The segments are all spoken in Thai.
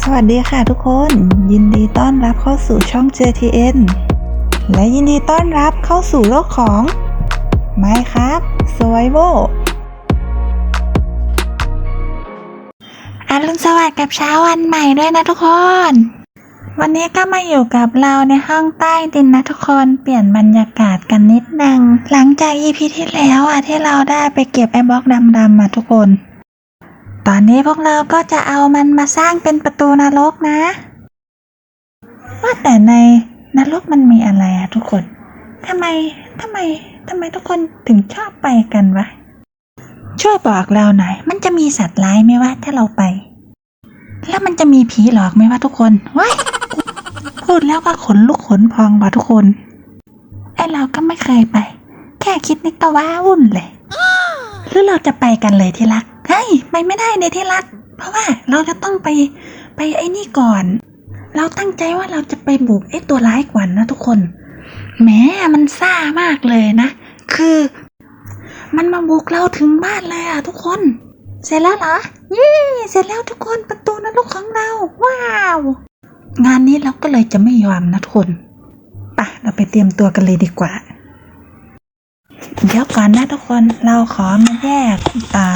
สวัสดีค่ะทุกคน ยินดีต้อนรับเข้าสู่ช่อง JTN และยินดีต้อนรับเข้าสู่โลกของ Minecraft Survival อรุณสวัสดิ์กับเช้าวันใหม่ด้วยนะทุกคน วันนี้ก็มาอยู่กับเราในห้องใต้ดินนะทุกคนเปลี่ยนบรรยากาศกันนิดนึง หลังจาก EP ที่แล้วอะที่เราได้ไปเก็บไอ้บล็อกดำๆอะทุกคน ตอนนี้พวกเราก็จะเอามันมาสร้างเป็นประตูนรกนะ ว่าแต่ในนรกมันมีอะไรอะทุกคนทำไมทำไมทำไมทุกคนถึงชอบไปกันวะ ช่วยบอกเราหน่อย มันจะมีสัตว์ร้ายไหมวะถ้าเราไป แล้วมันจะมีผีหลอกไหมวะทุกคนว้ายพูดแล้วก็ขนลุกขนพองว่ะทุกคนไอเราก็ไม่เคยไป แค่คิดนิดก็ว้าวุ่นเลย หรือเราจะไปกันเลยที่รัก เฮ้ยไปไม่ได้เลยที่รัก เพราะว่าเราจะต้องไปไปไอ้นี่ก่อน เราตั้งใจว่าเราจะไปบุกไอ้ตัวร้ายกว่านนะทุกคนแหมมันซ่ามากเลยนะ คือ มันมาบุกเราถึงบ้านเลยอะทุกคน เสร็จแล้วเหรอเย้เสร็จแล้วทุกคนประตูนรกของเรา ว้าว งานนี้เราก็เลยจะไม่ยอมนะทุกคนปะเราไปเตรียมตัวกันเลยดีกว่า เดี๋ยวก่อนนะทุกคนเราขอมาแยกอ่า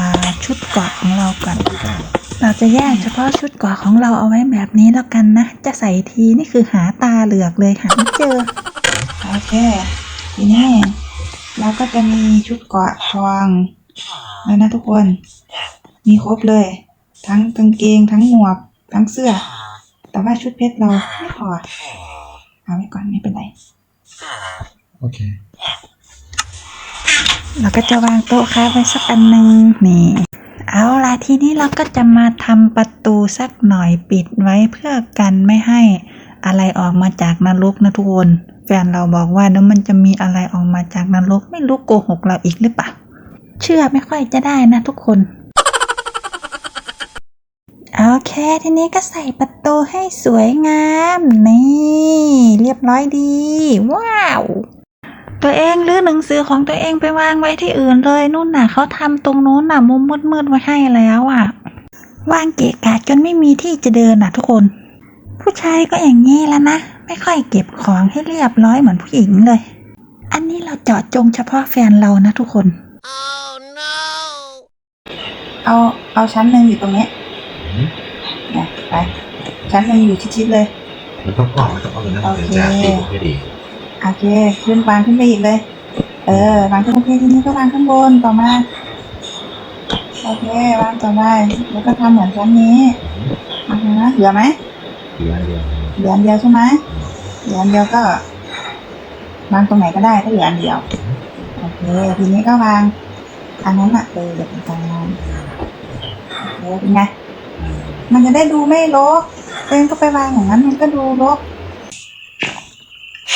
ชุดเกราะของเราก่อนเราจะแยกเฉพาะชุดเกราะของเราเอาไว้แบบนี้แล้วกันนะ จะใส่ทีนี่คือหาตาเหลือกเลยหาไม่เจอโอเคทีนี้เราก็จะมีชุดเกราะทองแล้วนะทุกคน มีครบเลย ทั้งกางเกงทั้งหมวก ทั้งเสื้อ แต่ว่าชุดเพชรเราไม่พอเอาไว้ก่อนไม่เป็นไร โอเค เราก็จะวางโต๊ะค้าไว้สักอันหนึ่งนี่เอาละทีนี้เราก็จะมาทำประตูสักหน่อยปิดไว้เพื่อกันไม่ให้อะไรออกมาจากนรกนะทุกคนแฟนเราบอกว่าเดี๋ยวมันจะมีอะไรออกมาจากนรกไม่รู้โกหกเราอีกหรือเปล่าเชื่อไม่ค่อยจะได้นะทุกคนโอเคทีนี้ก็ใส่ประตูให้สวยงาม นี่ เรียบร้อยดี ว้าว ตัวเองหรือหนังสือของตัวเองไปวางไว้ที่อื่นเลยนู่นน่ะเขาทำตรงนู้นน่ะมุมมืดๆไว้ให้แล้วอะวางเกะกะจนไม่มีที่จะเดินน่ะทุกคน ผู้ชายก็อย่างนี้แล้วนะไม่ค่อยเก็บของให้เรียบร้อยเหมือนผู้หญิงเลย อันนี้เราเจาะจงเฉพาะแฟนเรานะทุกคนเอาเอาชั้นหนึ่งอยู่ตรงนี้นะไปชั้นหนึ่งอยู่ชิดๆเลยมันต้องออกต้องออกนะโอเคถึงจะตีผมได้ดี โอเค ขึ้นวางขึ้นไปอีกเลย เออวางขึ้นโอเคทีนี้ก็วางข้างบนต่อมาโอเควางต่อไปแล้วก็ทำเหมือนชั้นนี้อาฮะเหลือไหมเดียวเดียวเหลือเดียวใช่ไหมเหลือเดียวก็วางตรงไหนก็ได้ถ้าเหลืออันเดียวโอเคทีนี้ก็วางอันนั้นอะเออเดี๋ยวเป็นการวางโอเคเป็นไงมันจะได้ดูไม่รกเองก็ไปวางอย่างนั้นมันก็ดูรก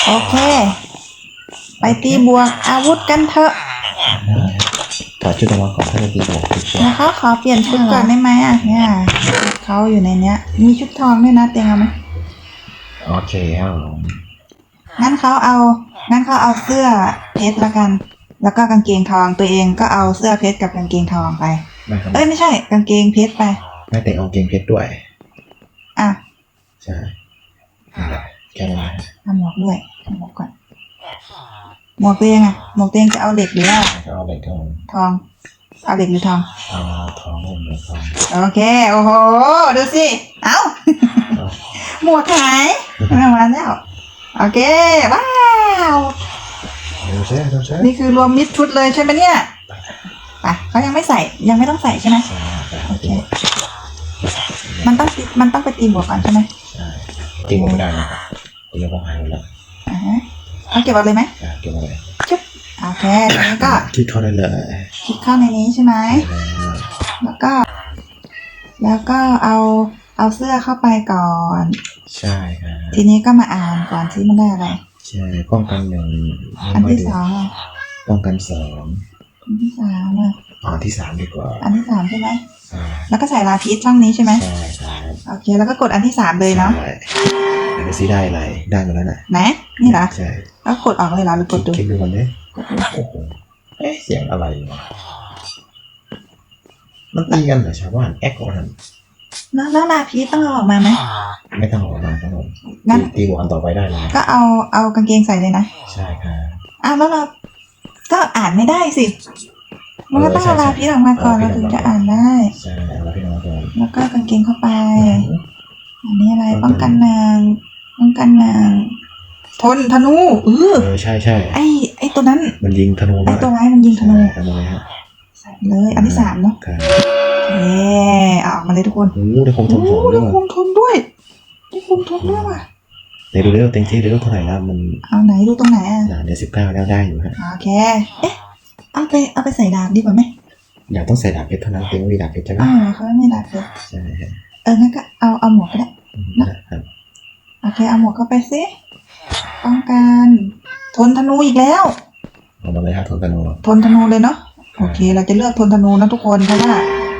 โอเค ไปตีบวกอาวุธกันเถอะถอชุดออกมาก่อนถ้าตีผมชุดเชือกแล้วเขอเปลี่ยนชุดก่อนได้ไหมอะเนี่ยเขาอยู่ในเนี้ย มีชุดทองด้วยนะเตียงเอาไหมโอเคครับงั้นเขาเอา งั้นเขาเอาเสื้อเพชรละกัน แล้วก็กางเกงทองตัวเองก็เอาเสื้อเพชรกับกางเกงทองไป เอ้ยไม่ใช่ กางเกงเพชรไป ไม่แต่งเอาเกงเพชรด้วย อะ ใช่ แหละแค่นั้นแหละเอาหมวกด้วยเอาหมวกก่อน หมวกตัวเองอะหมวกตัวเองจะเอาเหล็กหรือว่าก็เอาเหล็กทองทอง เอาเหล็กหรือทอง เอาทองเหล็กทองโอเค โอ้โห ดูสิ เอ้า หมวกหายมาแล้ว โอเค ว้าวเดี๋ยวใช่เดี๋ยวใช่นี่คือรวมมิดชุดเลยใช่ไหมเนี่ยไปเขายังไม่ใส่ ยังไม่ต้องใส่ใช่ไหมใช่แต่โอเค มันต้องติมันต้องไปตีหมวกก่อนใช่ไหมใช่จริงผมไม่ได้นะครับ ผมยังต้องหายหมดแล้วอ่าฮะเอาเก็บเอาเลยไหมอะเก็บไว้เลยชุบโอเคทีนี้ก็ที่ทอดได้เลยคลิกเข้าในนี้ใช่ไหมแล้วแล้วก็ แล้วก็เอาเอาเสื้อเข้าไปก่อน ใช่ครับทีนี้ก็มาอ่านก่อนที่มันได้อะไร ใช่ป้องกันหนึ่งอันไม่ที่ค่ยสองอะป้องกันสองอันที่สามอะอ๋อที่สามดีกว่า อันที่สามใช่ไหมใช่แล้วก็ใส่ลาพิษช่องนี้ใช่ไหมใช่ครับโอเค แล้วก็กดอันที่สามเลยเนาะใช่เดี๋ ยวซิได้อะไรได้มาแล้วน่ะไหนนี่เหรอใช่แล้วกดออกเลยเหรอหรือกดดูคลิกดูก่อนดิกดดูโอ้โหเอ๊ะเสียงอะไรวะมันตีกันเหรอชาวบ้านแอคโอนันเหรแล้วแล้วลาพีชต้องเอาออกมาไหมไม่ต้องออกมาครับผมงั้นตีบอลต่อไปได้เลยก็เอาเอากางเกงใส่เลยนะใช่ครับอ้าวแล้วเราก็อ่านไม่ได้สิมันก็ต้องเอาลาพีชออกมาก่อนเราถึงจะอ่านได้ใช่แล้วพี่น้องก่อนแล้วก็กางเกงเข้าไปอันนี้อะไรป้องกันนาง ป้องกันนางทนธนูเออเออใช่ใช่ไอไอตัวนั้นมันยิงธนูไอด้วยตัวร้ายมันยิงธนูใช่ธนูฮะใส่เลยอันที่สามเนาะครับเย้เอาออกมาเลยทุกคนโอ้โหได้คงทโอ้นสองได้ด้วยคุมทนด้วยได้คุมทนด้วยว่ะในดูเร็วเต็งที่เร็วเท่าไหร่แล้วมันเอาไหนดูตรงไหนอะหนาเดือนสิบเก้าแล้วได้อยู่ฮะโอเคเอ๊ะเอาไปเอาไปใส่ดาบดีกว่าไหมอยากต้องใส่ดาบเพชรเท่านั้นเต็งไม่มีดาบเพชรใช่ไหมอ้าวเขาไม่ดาบเลยใช่ฮะเอองั้นก็เอาเอาหมวกก็ได้ครับ โอเค เอาหมวกเข้าไปสิป้องกันทนธนูอีกแล้ว เอามาเลยฮะทนธนูทนธนูเลยเนาะโอเค เราจะเลือกทนธนูนะทุกคนเพราะว่า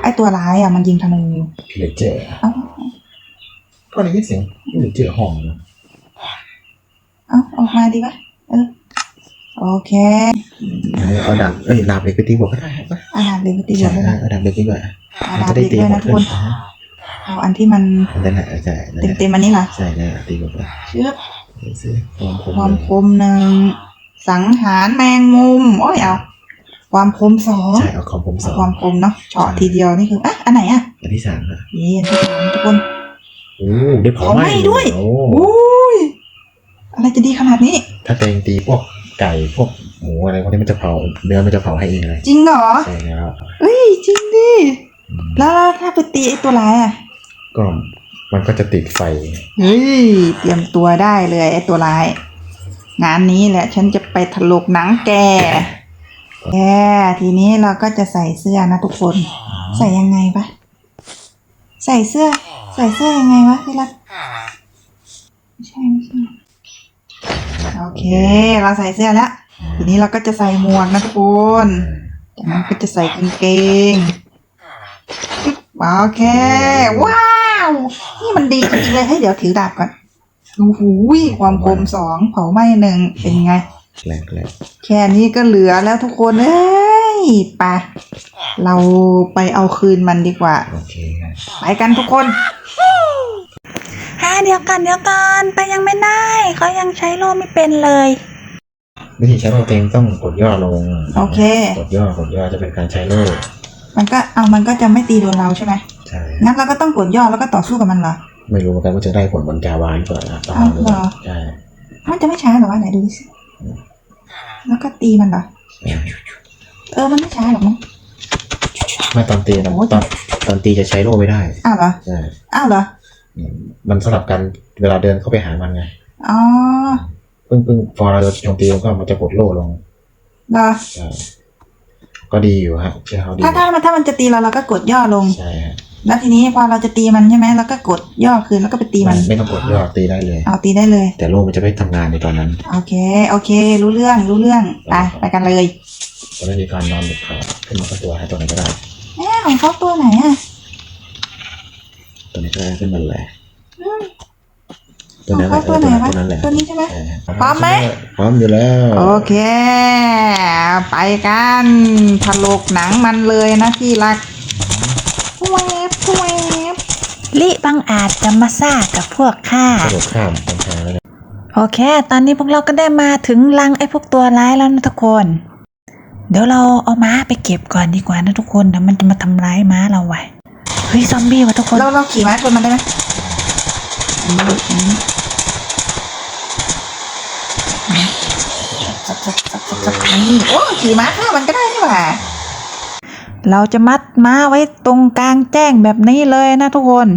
ไอตัวร้ายอะมันยิงธนูพี่เลเจอร์เอ้าก็ได้ยินเสียงพี่เลเจอร์ห้องนะเอ้าออกมาดีปะเออโอเคเอาดาบเอ้ยดาบเล็กไปตีบวกก็ได้ครับอาดาบเล็กไปตีใช่เลยฮะนะเอาดาบเล็กดีกว่าอามันดาบจะได้เล็กตีด้วยหมนะดทุกขึ้คนน เอาอันที่มันนั่นแหละใช่นั่นแหละเต็มๆอันนี้เหรอใช่นั่นแหละตีบวกไปเชือบซื้อความคมความคมหนึ่งสังหารแมงมุมโอ้ยเอาความคมสองใช่เอาความคมสองความคมเนาะเฉาะทีเดียวนี่คืออะอันไหนอะอันที่สามนะเย่อันที่สามทุกคนโอ้ได้เผาเผาไหม้ด้วยโอ้อุ้ยอะไรจะดีขนาดนี้ ถ้าเตงตีพวกไก่พวกหมูอะไรพวกนี้มันจะเผาเนื้อมันจะเผาให้เองเลยจริงเหรอใช่แล้วเฮ้ยจริงดิอืมแล้วถ้าไปตีไอ้ตัวร้ายอะ ก็มันก็จะติดไฟ เฮ้ย เตรียมตัวได้เลยไอ้ตัวร้าย งานนี้แหละ ฉันจะไปถลกหนังแก แก ทีนี้เราก็จะใส่เสื้อนะทุกคน ใส่ยังไงปะใส่เสื้อ ใส่เสื้อยังไงวะที่รักไม่ใช่ไม่ใช่โอเค เราใส่เสื้อแล้ว ทีนี้เราก็จะใส่หมวกนะทุกคนจากนั้นก็จะใส่กางเกงปึ๊บ โอเค ว้าว นี่มันดีจริงๆเลยให้ยเดี๋ยวถือดาบก่อนโอ้โหความคมสองเผาไหม้หนึ่งเป็นไงแรกแรกแค่นี้ก็เหลือแล้วทุกคนเอ้ยไปเราไปเอาคืนมันดีกว่า โอเคครับไปกันทุกคนฮะเดี๋ยวกันเดี๋ยวกันไปยังไม่ได้เขายังใช้โล่ไม่เป็นเลย วิธีใช้โล่เตงต้องกดย่อลงโอเค กดย่อกดย่อจะเป็นการใช้โล่มันก็ เอามันก็จะไม่ตีโดนเราใช่ไหมใช่งั้นเราก็ต้องกดย่อแล้วก็ต่อสู้กับมันเหรอ ไม่รู้เหมือนกันว่าจะได้ผลบนจาวาหรือเปล่านะต้องอ้าวดูเหรอ ใช่มันจะไม่ช้าเหรอวะไหนดูสิแล้วก็ตีมันเหรอ เออ มันไม่ช้าหรอกมั้ง ไม่ตอนตีนะโอ้ย ตอนตอนตีจะใช้โล่ไม่ได้อ้าวเหรอ ใช่อ้าวเหรอมันสลับกันเวลาเดินเข้าไปหามันไงอ๋อปึ้งปึ้งพอเราโจมตีมันก็มันจะกดโล่ลงเหรอ ใช่ ก็ดีอยู่ฮะเชื่อเขาดีถ้าถ้ามันถ้ามันจะตีเราเราก็กดย่อลง ใช่ฮะแล้วทีนี้พอเราจะตีมันใช่ไหมเราก็กดย่อคืนแล้วก็ไปตีมัน ไม่ต้องกดย่อตีได้เลย เอาตีได้เลย แต่โล่มันจะไม่ทำงานในตอนนั้น โอเค โอเค รู้เรื่องรู้เรื่องไปไปกันเลยจะไม่มีการนอนหลุดเขาขึ้นมาก็ตัวให้ตัวไหนก็ได้แม่ของเขาตัวไหนอะตัวไหนี้ก็ได้ขึ้นมาเลยอืม ตัวนั้นแหละของเขาตัวไหนวะตัวนั้นแหละตัวนี้ใช่ไหมใช่ฮะพร้อมไหมพร้อมอยู่แล้ว โอเค ไปกันถลกหนังมันเลยนะที่รักแวบแวบลิบังอาจจะมาซ่ากับพวกข้ากระโดดข้ามปัญหาแล้วนะโอเค ตอนนี้พวกเราก็ได้มาถึงรังไอ้พวกตัวร้ายแล้วนะทุกคน เดี๋ยวเราเอาม้าไปเก็บก่อนดีกว่านะทุกคนเดี๋ยวมันจะมาทำร้ายม้าเราไว้เฮ้ยซอมบี้ว่ะทุกคน เราเราขี่ม้าชนมันได้ไหม โอ้ขี่ม้าฆ่ามันก็ได้นี่หว่า เราจะมัดม้าไว้ตรงกลางแจ้งแบบนี้เลยนะทุกคน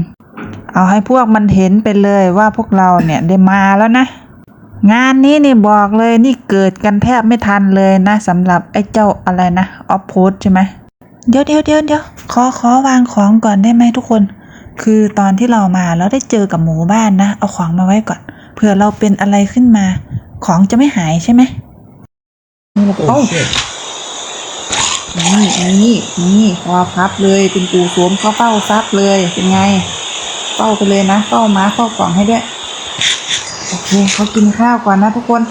เอาให้พวกมันเห็นไปเลยว่าพวกเราเนี่ยได้มาแล้วนะ งานนี้นี่บอกเลยนี่เกิดกันแทบไม่ทันเลยนะสำหรับไอ้เจ้าอะไรนะออฟโพสใช่ไหมเดี๋ยวเดี๋ยวเดี๋ยวเดี๋ยวขอขอวางของก่อนได้ไหมทุกคน คือตอนที่เรามาเราได้เจอกับหมู่บ้านนะ เอาของมาไว้ก่อนเผื่อเราเป็นอะไรขึ้นมา ของจะไม่หายใช่ไหม นี่เราเอ้านี่นี่นี่คอพับเลยเป็นปูสวมเข้าเป้าซับเลยเป็นไง เป้าไปเลยนะเป้าม้าเข้ากล่องให้ด้วยโอเคเขากินข้าวก่อนนะทุกคน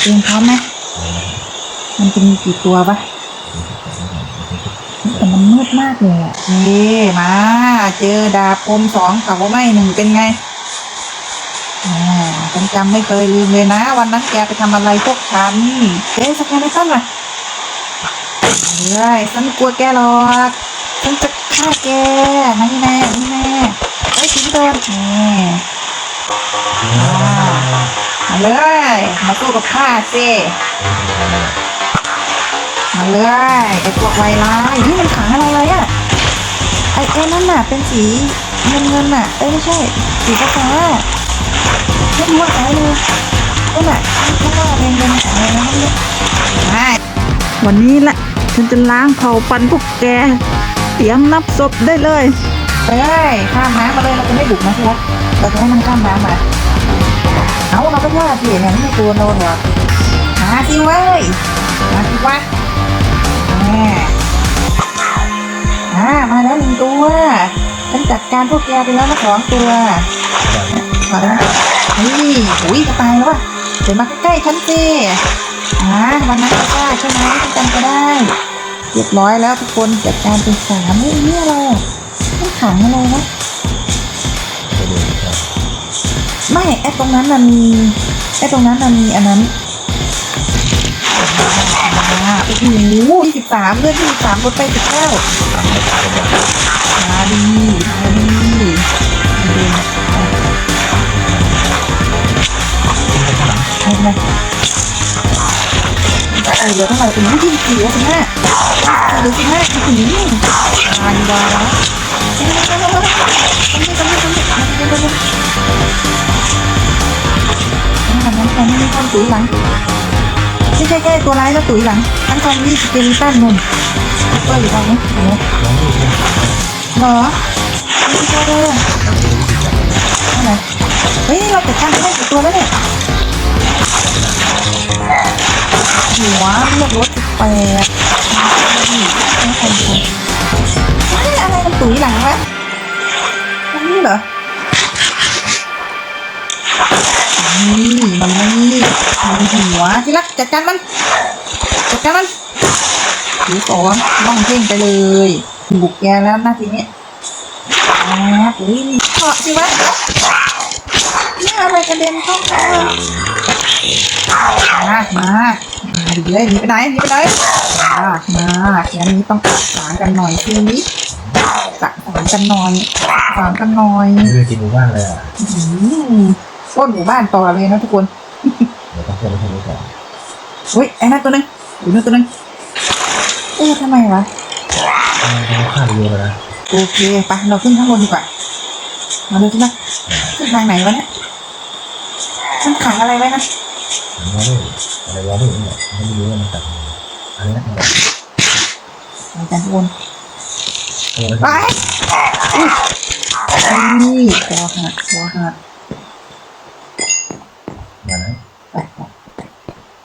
เตรียมพร้อมไหมมันจะมีกี่ตัวปะแต่มันมืดมากเลยอะนี่มา เจอดาบคมสองเผาไหม้หนึ่งเป็นไงอ่า ฉันจำไม่เคยลืมเลยนะ วันนั้นแกไปทำอะไรพวกฉันเจ๊สแกนในตั้นล่ะเฮ้ยฉันกลัวแกหรอกฉันจะฆ่าแกนี่แน่นี่แน่ไอ้ยทิ้งโดนนี่มาเลย มาสู้กับข้าสิมาเลยไอ้พวกไวร้ายนี่มันขังอะไรเลยอะไอ้ไอ้นั่นน่ะเป็นสีเงินเงินน่ะเอ้ยไม่ใช่ สีฟ้าฟ้าๆ ไม่รู้ว่าอะไรเลยนั่นน่ะข้างหน้าเป็นเป็นอะไรนะไม่รู้ใช่วันนี้แหละฉันจะล้างเผ่าปันพวกแกเตรียมนับศพได้เลยไปเลยข้ามน้ำมาเลยเราจะไม่บุกนะพี่รักเราจะให้มันข้ามน้ำมาเอาเราก็ว่าสิเนี่ยไม่ตัวโดนหรอกมาสิเว้ยมาสิวะแม่อ่ามาแล้วหนึ่งตัวฉันจัดการพวกแกไปแล้วนะสองตัวมาแล้ว นี่อุ้ยจะตายแล้ววะเดี๋ยวมาใกล้ๆฉันสิอ่าวันนั้นก็ได้ใช่ไหมที่จำก็ได้เรียบร้อยแล้วทุกคนจัดการเป็นสามนี่นี่อะไรอะต้องขังอะไรวะไม่ไอ้ตรงนั้นน่ะมีไอ้ตรงนั้นน่ะมีอันนั้นอ่าโอ้โหยี่สิบสามเลือดยี่สิบสามลดไปสิบเก้าดี này ở giờ các bạn tính cái gì đó tính ha được tính ha tính hoàn đó con túi lắm cái cái cái cô lái nó túi lắm ăn con đi tìm tan mình tôi gì đâu nữa đó đi cho đây này ấy nó phải tăng cái này của tôi đấy này หัวหมดรถแปลกไม่คอนโทรอะไรตุ๋ยหลังวะนี่เหรอมันี่มันนี่มันหัวที่รักจัดการมันจัดการมันหรือสอนบ้องเพ่งไปเลยบุกแกแล้วน้าทีนี้อ่าอุ้ยนี่เหาะสิวะนี่อะไรกระเด็นเข้ามามามา มาดิเลยหนีไปไหนหนีไปไหนมามาแกนี้ต้องสางกันหน่อยทีนี้สางกันหน่อยสางกันหน่อยไม่ได้กินหมูบ้านเลยอะอื้ยต้นหมู่บ้านต่อเลยนะทุกคนเดี๋ยวต้องเพิ่มไปทำนี้ก่อนเฮ้ยไอ้นั่นตัวนึงอยู่นั่นตัวนึงเอ๊ะทำไมวะต้องฆ่าเยอะเลยนะโอเคไปเราขึ้นข้างบนดีกว่ามาดูสินะขึ้นทางไหนวะเนี่ยมันขังอะไรไว้นะ అది అది వాడు అది ఏమంటారు అన్న అంతకున్ นี่คอหักคอหักมานะไป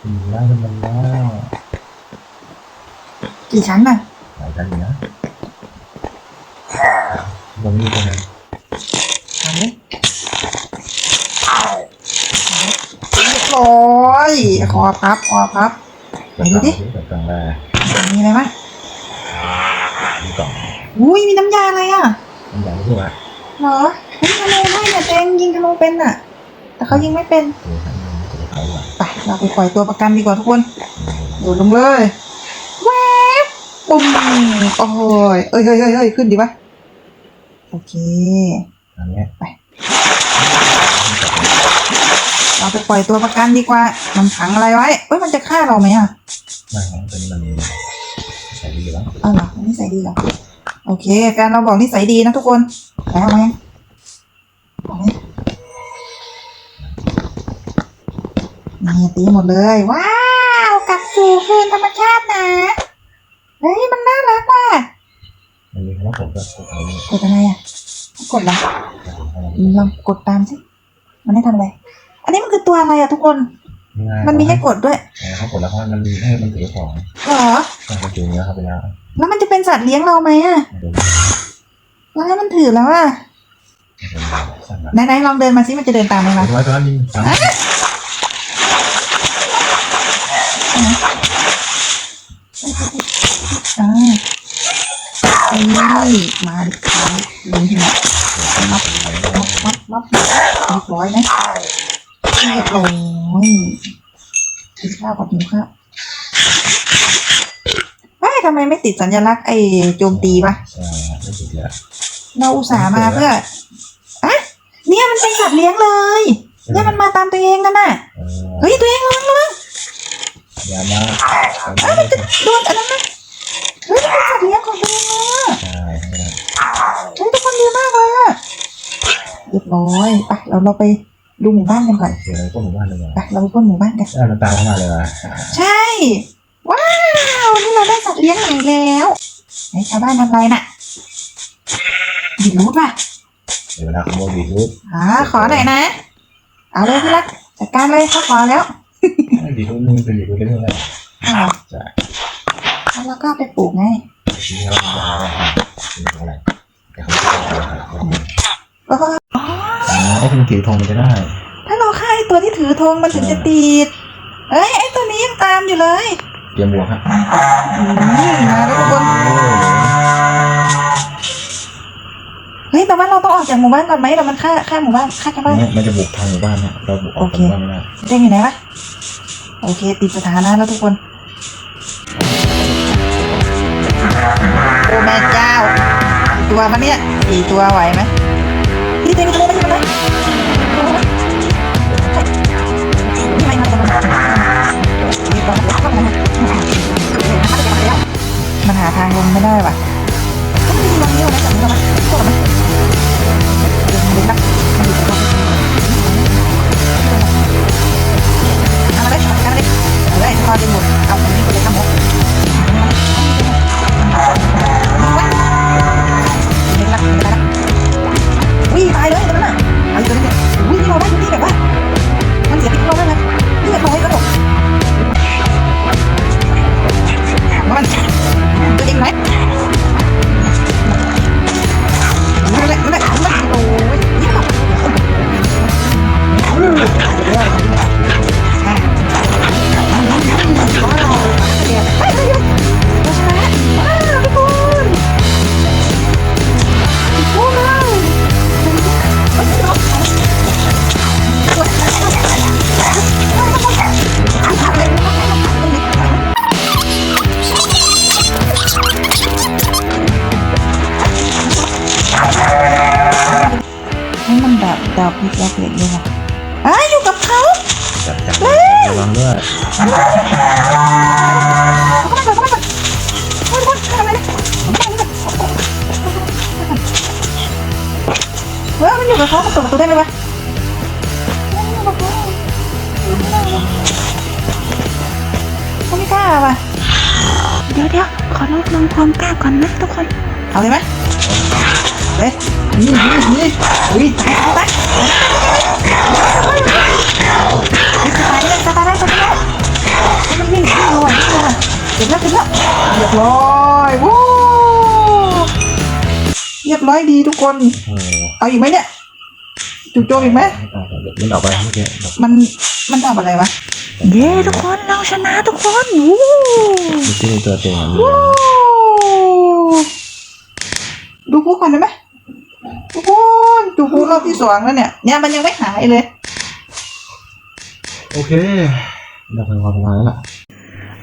กินแล้วมันแล้วกี่ชั้นน่ะหลายชั้นเยอะมันมีคนไหน คอพับคอพับเปิดกล่องเปิดกล่องแรกมีอะไรบ้างมีกล่องอุ้ยมีน้ำยาอะไรอะมันใหญ่ที่ว่าเหรอยิงธนูได้เนี่ยเจงยิงธนูเป็นอะ แต่เขายิงไม่เป็นเออครับมันจะเขาหลังไปเราไปปล่อยตัวประกันดีกว่าทุกคนโดดลงเลยแวบปุ้มโอ้ยเอ้ยเฮ้ยเฮ้ยเฮ้ยขึ้นดีปะโอเคอันนี้ เราไปปล่อยตัวประกันดีกว่า มันขังอะไรไว้เอ้ยมันจะฆ่าเราไหมอะไม่ของตัวนี้มันใส่ดีอยู่แล้วเออเหรอนิสัยดีเหรอ โอเคแฟนเราบอกนิสัยดีนะทุกคนแล้วไหมเอาไหมนี่ตีหมดเลย ว้าวกลับสู่คืนธรรมชาตินะ เฮ้ยมันน่ารักว่ะมันมีคำว่าผมก็กดเอาเนี่ยกดอะไรอะ กดเหรอลองกดตามสิ มันได้ทำอะไร อันนี้มันคือตัวอะไรอะทุกคน มันมีให้กดด้วยเขากดแล้วเขามันมีให้มันถือของเหรอถ้าเขาถือเนื้อเข้าไปแล้วแล้วมันจะเป็นสัตว์เลี้ยงเราไหมอะเดี๋ยวแล้วให้มันถือแล้วอะสั่งมาไหนๆลองเดินมาสิมันจะเดินตามไหมวะไว้ตอนนั้นยิงสั่งอ่ามาดิมาดินี่นะมับมับมับมับเรียบร้อยนะ เรียบร้อยกินข้าวกับหิวข้าวเฮ้ยทำไมไม่ติดสัญลักษณ์ไอ้โจมตีปะใช่ครับไม่ติดแล้วเราอุตส่าห์มาเพื่ออะเนี่ยมันเป็นสัตว์เลี้ยงเลยเนี่ยมันมาตามตัวเองนั่นน่ะเออเฮ้ยตัวเองระวังระวังอย่ามาเอ้ยมันจะโดนอันนั้นนะเฮ้ยมันเป็นสัตว์เลี้ยงของตัวเองเลยอะใช่ไม่ได้เฮ้ยทุกคนดีมากเลยอะเรียบร้อยไปเราเราไป ดูหมู่บ้านกันก่อนเสียงพวกหมู่บ้านเลยไปเราไปพ้นหมู่บ้านกันเออมันตามเข้ามาเลยว่ะใช่ ว้าว นี่เราได้สัตว์เลี้ยงใหม่แล้วไหนชาวบ้านทำอะไรน่ะดีรู้ป่ะเดี๋ยวเวลาขโมยบีทรูทอ่าขอหน่อยนะ เอาเลยพี่รักจัดการเลยเขาขอแล้วบีทรูทมึงเป็นบีทรูทได้เท่าไหร่อ้าวใช่แล้วก็เอาไปปลูกไงทีนี้เราจะเอาอะไรเดี๋ยวเขาจะเอาอะไรแล้วก็ อ๋อไอ้คุณถือธงมันจะได้ ถ้าเราฆ่าไอ้ตัวที่ถือธงมันถึงจะติดเอ้ยไอ้ตัวนี้ยังตามอยู่เลยเตรียมบวกครับอืมมาแล้วทุกคนเฮ้ยแต่ว่าเราต้องออกจากหมู่บ้านก่อนไหมเรามันฆ่าฆ่าหมู่บ้านฆ่าชาวบ้าน เนี่ยมันจะบุกทางหมู่บ้านเนี่ยเราบุกออกจากหมู่บ้านไม่ได้เด้งอยู่ไหนวะโอเค ติดสถานะแล้วทุกคน โอ้แม่เจ้ากี่ตัวมันเนี่ยสี่ตัวไหวไหมาทางลงไม่ได้ว่ะต้องมีลงนี้วนะจับมันมาพวมันเดินเดินนะ เดี๋ยวเดี๋ยวขอลดลงความกล้าก่อนนะทุกคน เอาเลยไหมเฮ้ยนี่นี่นี่อุ้ยตายตายตายตายได้ตายได้ตายได้มันวิ่งวิ่งลอยวิ่งลอยเก็บแล้วเก็บแล้วเรียบร้อยวู้เรียบร้อยดีทุกคน เอาอีกไหมเนี่ยจู่โจมอีกไหมมันออกไปเมื่อกี้มันมันทำอะไรวะ เย้ทุกคนเราชนะทุกคนวู้มันจะมีตัวเต็งอะวู้ดูพูก่อนได้ไหมทุกคนดูพูรอบที่สองแล้วเนี่ยเนี่ยมันยังไม่หายเลย โอเคเราไปความประมาณแล้วล่ะ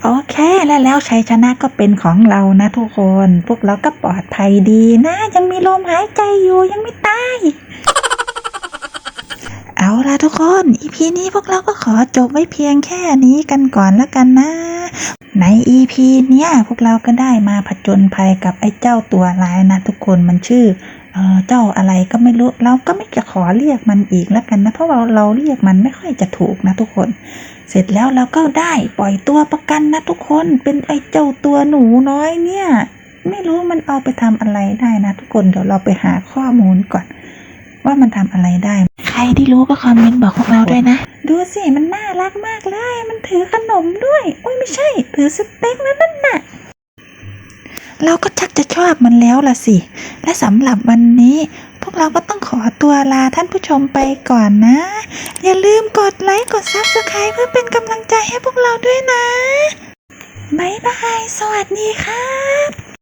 โอเค และแล้วชัยชนะก็เป็นของเรานะทุกคน พวกเราก็ปลอดภัยดีนะ ยังมีลมหายใจอยู่ยังไม่ตาย เอาล่ะทุกคน อีพีนี้พวกเราก็ขอจบไว้เพียงแค่นี้กันก่อนแล้วกันนะ ในอีพีเนี้ยพวกเราก็ได้มาผจญภัยกับไอ้เจ้าตัวร้ายนะทุกคนมันชื่อเออเจ้าอะไรก็ไม่รู้เราก็ไม่จะขอเรียกมันอีกแล้วกันนะ เพราะว่าเราเรียกมันไม่ค่อยจะถูกนะทุกคน เสร็จแล้วเราก็ได้ปล่อยตัวประกันนะทุกคนเป็นไอ้เจ้าตัวหนูน้อยเนี่ย ไม่รู้มันเอาไปทำอะไรได้นะทุกคนเดี๋ยวเราไปหาข้อมูลก่อน ว่ามันทำอะไรได้ รที่รู้ก็คอมเมนต์บอกพวกเราด้วยนะ ดูสิ มันน่ารักมากเลย มันถือขนมด้วยโอ้ยไม่ใช่ ถือสเต็กนะนั่นน่ะ เราก็ชักจะชอบมันแล้วล่ะสิ และสำหรับวันนี้ พวกเราก็ต้องขอตัวลาท่านผู้ชมไปก่อนนะ อย่าลืมกดไลค์ กด Subscribe เพื่อเป็นกำลังใจให้พวกเราด้วยนะบ๊ายบาย สวัสดีครับ